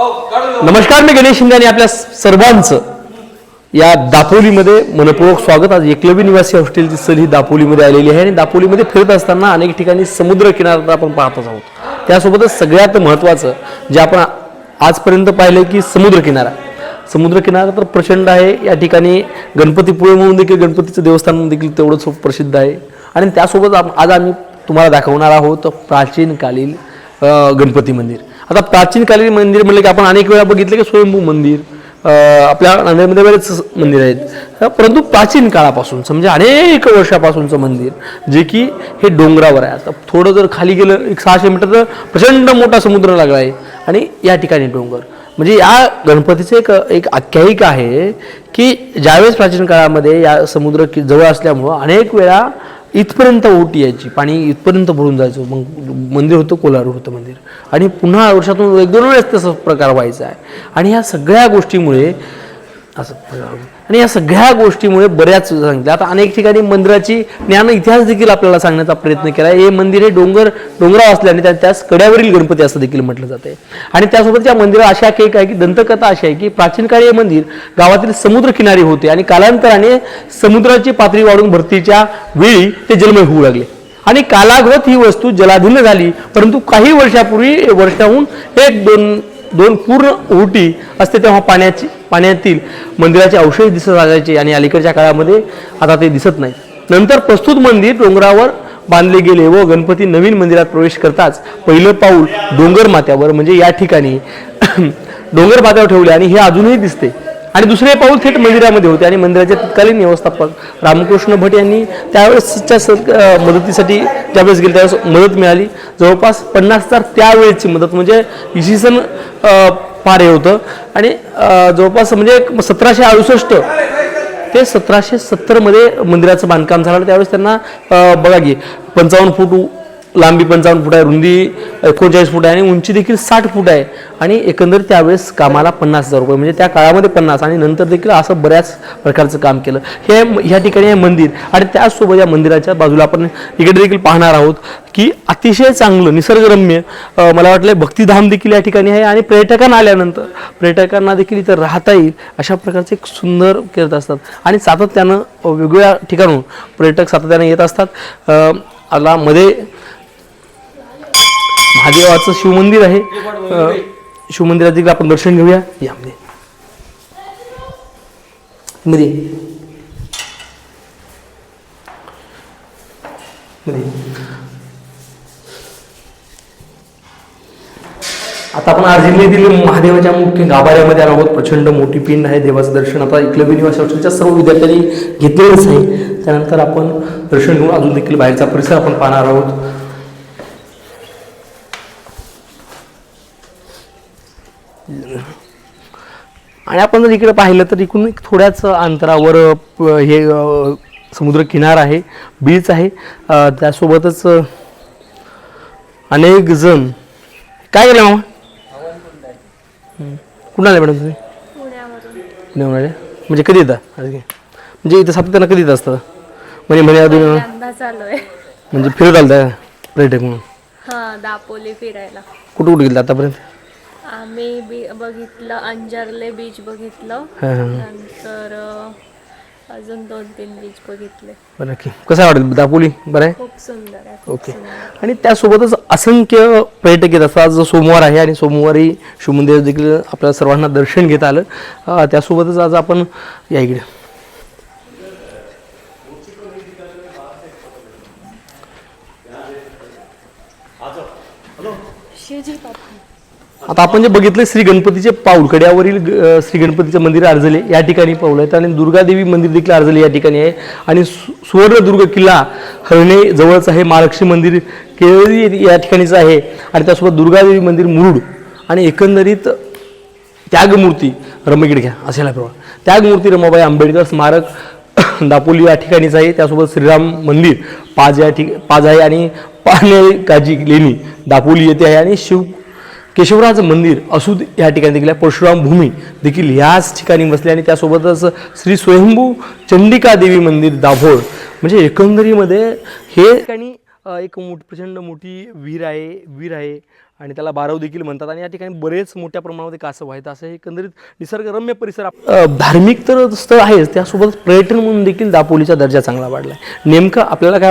नमस्कार मी गणेश शिंदे आणि आपल्या सर्वांचं या दापोलीमध्ये मनपूर्वक स्वागत. आज एकलवी निवासी हॉस्टेलची सहल ही दापोलीमध्ये आलेली आहे आणि दापोलीमध्ये फिरत असताना अनेक ठिकाणी समुद्र किनारा आपण पाहतच आहोत. त्यासोबतच सगळ्यात महत्त्वाचं जे आपण आजपर्यंत पाहिलं की समुद्र किनारा समुद्र किनारा तर प्रचंड आहे. या ठिकाणी गणपतीपुळे म्हणून देखील गणपतीचं देवस्थान देखील तेवढंच प्रसिद्ध आहे. आणि त्यासोबत आज आम्ही तुम्हाला दाखवणार आहोत प्राचीनकालीन गणपती मंदिर. आता प्राचीनकालीन मंदिर म्हणलं की आपण अनेक वेळा बघितलं की स्वयंभू मंदिर आपल्या नांदेडमध्ये बरेच मंदिर आहेत. परंतु प्राचीन काळापासून म्हणजे अनेक वर्षापासूनचं मंदिर जे की हे डोंगरावर आहे. आता थोडं जर खाली गेलं एक सहाशे मीटर तर प्रचंड मोठा समुद्र लागला आहे. आणि या ठिकाणी डोंगर. म्हणजे या गणपतीचं एक एक आख्यायिका आहे की ज्यावेळेस प्राचीन काळामध्ये या समुद्र की जवळ असल्यामुळं अनेक वेळा इथपर्यंत ओट यायची पाणी इथपर्यंत भरून जायचं मग मंदिर होतं कोलारू होतं मंदिर. आणि पुन्हा वर्षातून एक दोन वेळेस तसा प्रकार व्हायचा आहे. आणि ह्या सगळ्या गोष्टीमुळे असं आणि या सगळ्या गोष्टीमुळे बऱ्याच सांगितल्या. आता अनेक ठिकाणी मंदिराची ज्ञान इतिहास देखील आपल्याला सांगण्याचा प्रयत्न केला. हे मंदिर हे डोंगर डोंगराव असल्याने त्या त्यास कड्यावरील गणपती असं देखील म्हटलं जाते. आणि त्यासोबत या मंदिरात अशा एक आहे की दंतकथा अशी आहे की प्राचीन काळी हे मंदिर गावातील समुद्र किनारी होते आणि कालांतराने समुद्राची पातळी वाढून भरतीच्या वेळी ते जलमय होऊ लागले. आणि कालाग्रत ही वस्तू जलाधीन झाली परंतु काही वर्षापूर्वी वर्षाहून एक दोन दोन पूर्ण ओटी असते तेव्हा पाण्याची पाण्यातील मंदिराचे अवशेष दिसत असायचे आणि अलीकडच्या काळामध्ये आता ते दिसत नाही नंतर प्रस्तुत मंदिर डोंगरावर बांधले गेले व गणपती नवीन मंदिरात प्रवेश करताच पहिलं पाऊल डोंगर माथ्यावर म्हणजे या ठिकाणी डोंगर माथ्यावर ठेवले आणि हे अजूनही दिसते. आणि दुसरे पाऊल थेट मंदिरामध्ये होते आणि मंदिराचे तत्कालीन व्यवस्थापक रामकृष्ण भट यांनी त्यावेळेसच्या स मदतीसाठी ज्यावेळेस गेले त्यावेळेस मदत मिळाली. जवळपास पन्नास हजार त्यावेळेची मदत म्हणजे इसवी सन पार हे होतं. आणि जवळपास म्हणजे सतराशे अडुसष्ट ते सतराशे सत्तरमध्ये मंदिराचं बांधकाम झालं त्यावेळेस त्यांना बघा की पंचावन्न फूट लांबी पंचावन्न फूट आहे रुंदी एकोणचाळीस फूट आहे आणि उंची देखील साठ फूट आहे. आणि एकंदरीत त्यावेळेस कामाला पन्नास हजार रुपये म्हणजे त्या काळामध्ये पन्नास आणि नंतर देखील असं बऱ्याच प्रकारचं काम केलं. हे ह्या ठिकाणी आहे मंदिर आणि त्याचसोबत या मंदिराच्या बाजूला आपण इकडे देखील पाहणार आहोत की अतिशय चांगलं निसर्गरम्य मला वाटलं भक्तिधाम देखील या ठिकाणी आहे आणि पर्यटकांना आल्यानंतर पर्यटकांना देखील इथं राहता येईल अशा प्रकारचे एक सुंदर करत असतात. आणि सातत्यानं वेगवेगळ्या ठिकाणून पर्यटक सातत्यानं येत असतात. आला मध्ये महादेवाचं शिवमंदिर आहे. शिवमंदिरात देखील आपण दर्शन घेऊया. यामध्ये म्हणजे. मध्ये. आता आपण अर्जिल्ह्यातील महादेवाच्या मुख्य गाभाऱ्यामध्ये आलो आहोत. प्रचंड मोठी पिंड आहे. देवाचं दर्शन आता एकलव्य निवासी हॉस्टेलच्या सर्व विद्यार्थ्यांनी घेतलेलंच आहे. त्यानंतर आपण दर्शन घेऊन अजून देखील बाहेरचा परिसर आपण पाहणार आहोत. आणि आपण जर इकडे पाहिलं तर इकडून एक थोड्याच अंतरावर हे अ, समुद्र किनार आहे बीच आहे. त्यासोबतच अनेक जण. काय केलं मामा? हं. कुठं आले मॅडम तुम्ही? पुण्याहून आले? म्हणजे कधी येता? आज काय? म्हणजे इथं सातत्यानं कधी येत असतं? म्हणजे म्हणे अजून म्हणजे फिरत आलं पर्यटक म्हणून? हा दापोली फिरायला. कुठं कुठं गेलं आतापर्यंत? आम्ही बी बघितलं अंजरले बीच बघितलं. नंतर अजून दोन तीन बीच बघितले. बरं की. कसं वाटेल? दापोली? बरं आहे? खूप सुंदर आहे खूप ओके. सुंदर आणि त्यासोबतच असंख्य पर्यटक येत असतात आज जो सोमवार आहे आणि सोमवारी शिवमंदिर देखील आपल्या सर्वांना दर्शन घेता आलं. अं, त्यासोबतच आज आपण या इकडे. शिवजी आता आपण जे बघितलं श्री गणपतीचे पाऊल कड्यावरील श्री गणपतीचे मंदिर अर्जले या ठिकाणी पाऊल आहेत. आणि दुर्गादेवी मंदिर देखील अर्जले या ठिकाणी आहे. आणि सु- सुवर्णदुर्ग किल्ला हरणे जवळच आहे. महालक्ष्मी मंदिर केळी या ठिकाणीचं आहे. आणि त्यासोबत दुर्गादेवी मंदिर मुरुड आणि एकंदरीत त्यागमूर्ती रमगिड घ्या असेला प्रमाण. त्यागमूर्ती रमाबाई आंबेडकर स्मारक दापोली या ठिकाणीच आहे. त्यासोबत श्रीराम मंदिर पाज या ठिक पाज आहे आणि पाहणे काजी लेणी दापोली येथे आहे. आणि शिव केशवराज मंदिर असूद या ठिकाणी देखील परशुराम भूमी देखील ह्याच ठिकाणी बसले आणि त्यासोबतच श्री स्वयंभू चंडिका देवी मंदिर दाभोळ. म्हणजे एकंदरीमध्ये हे ठिकाणी एक मोठ प्रचंड मोठी वीर आहे वीर आहे आणि त्याला बारव देखील म्हणतात आणि या ठिकाणी बरेच मोठ्या प्रमाणामध्ये कासव आहेत. असं हे एकंदरीत निसर्गरम्य परिसर धार्मिक तर स्थळ आहेच. त्यासोबत पर्यटन म्हणून देखील दापोलीचा दर्जा चांगला वाढला आहे नेमकं आपल्याला काय